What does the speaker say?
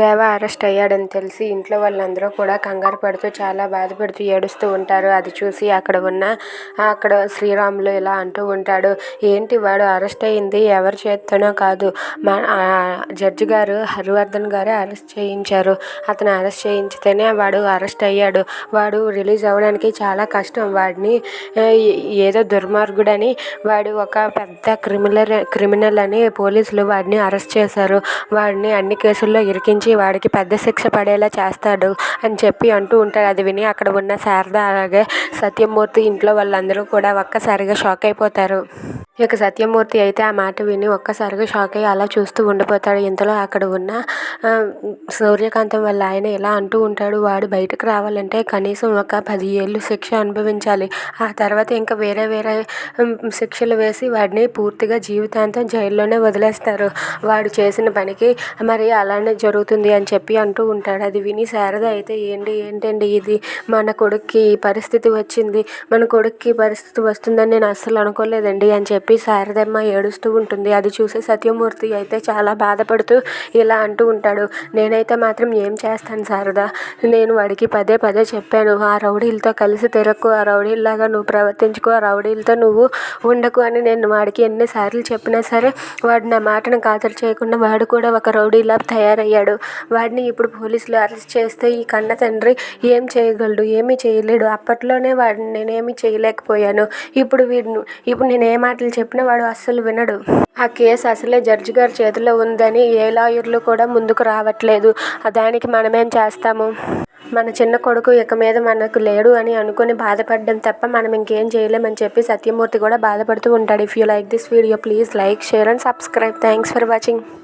దేవ అరెస్ట్ అయ్యాడని తెలిసి ఇంట్లో వాళ్ళందరూ కూడా కంగారు పడుతూ చాలా బాధపడుతూ ఏడుస్తూ ఉంటారు. అది చూసి అక్కడ ఉన్న అక్కడ శ్రీరాములు ఇలా అంటూ ఉంటాడు ఏంటి వాడు అరెస్ట్ అయింది ఎవరి చేత్తోనో కాదు. మా జడ్జి గారు హరివర్ధన్ గారే అరెస్ట్ చేయించారు. అతను అరెస్ట్ చేయించితేనే వాడు అరెస్ట్ అయ్యాడు. వాడు రిలీజ్ అవ్వడానికి చాలా కష్టం. వాడిని ఏదో దుర్మార్గుడని వాడు ఒక పెద్ద క్రిమినల్ క్రిమినల్ అని పోలీసులు వాడిని అరెస్ట్ చేశారు. వాడిని అన్ని కేసుల్లో ఇరికించి వాడికి పెద్ద శిక్ష పడేలా చేస్తాడు అని చెప్పి అంటూ ఉంటాడు. అది విని అక్కడ ఉన్న శారద అలాగే సత్యమూర్తి ఇంట్లో వాళ్ళందరూ కూడా ఒక్కసారిగా షాక్ అయిపోతారు. ఇక సత్యమూర్తి అయితే ఆ మాట విని ఒక్కసారిగా షాక్ అయ్యి అలా చూస్తూ ఉండిపోతాడు. ఇంతలో అక్కడ ఉన్న సూర్యకాంతం వల్ల ఆయన ఇలా అంటూ ఉంటాడు వాడు బయటకు రావాలంటే కనీసం ఒక పది ఏళ్ళు శిక్ష అనుభవించాలి. ఆ తర్వాత ఇంకా వేరే వేరే శిక్షలు వేసి వాడిని పూర్తిగా జీవితాంతం జైల్లోనే వదిలేస్తారు. వాడు చేసిన పనికి మరి అలానే జరుగుతుంది అని చెప్పి అంటూ ఉంటాడు. అది విని శారద అయితే ఏంటి ఏంటండి ఇది? మన కొడుక్కి ఈ పరిస్థితి వచ్చింది. మన కొడుక్కి పరిస్థితి వస్తుందని నేను అస్సలు అనుకోలేదండి అని చెప్పి శారదమ్మ ఏడుస్తూ ఉంటుంది. అది చూసే సత్యమూర్తి అయితే చాలా బాధపడుతూ ఇలా అంటూ ఉంటాడు. నేనైతే మాత్రం ఏం చేస్తాను శారద? నేను వాడికి పదే పదే చెప్పాను. ఆ రౌడీలతో కలిసి తిరక్కు ఆ రౌడీల్లాగా నువ్వు ప్రవర్తించుకో ఆ రౌడీలతో నువ్వు ఉండకు అని నేను వాడికి ఎన్నిసార్లు చెప్పినా సరే వాడు నా మాటను ఖాతరు చేయకుండా వాడు కూడా ఒక రౌడీలా తయారయ్యాడు. వాడిని ఇప్పుడు పోలీసులు అరెస్ట్ చేస్తే ఈ కన్న తండ్రి ఏం చేయగలడు? ఏమీ చేయలేడు. అప్పట్లోనే వాడిని నేనేమి చేయలేకపోయాను. ఇప్పుడు వీడిని ఇప్పుడు నేను ఏ మాటలు చెప్పినా వాడు అస్సలు వినడు. ఆ కేసు అసలే జడ్జి గారి చేతిలో ఉందని ఏ లాయర్లు కూడా ముందుకు రావట్లేదు. దానికి మనమేం చేస్తాము? మన చిన్న కొడుకు ఇక మీద మనకు లేడు అని అనుకుని బాధపడడం తప్ప మనం ఇంకేం చేయలేమని చెప్పి సత్యమూర్తి కూడా బాధపడుతూ ఉంటాడు. If you like this video please like share and subscribe thanks for watching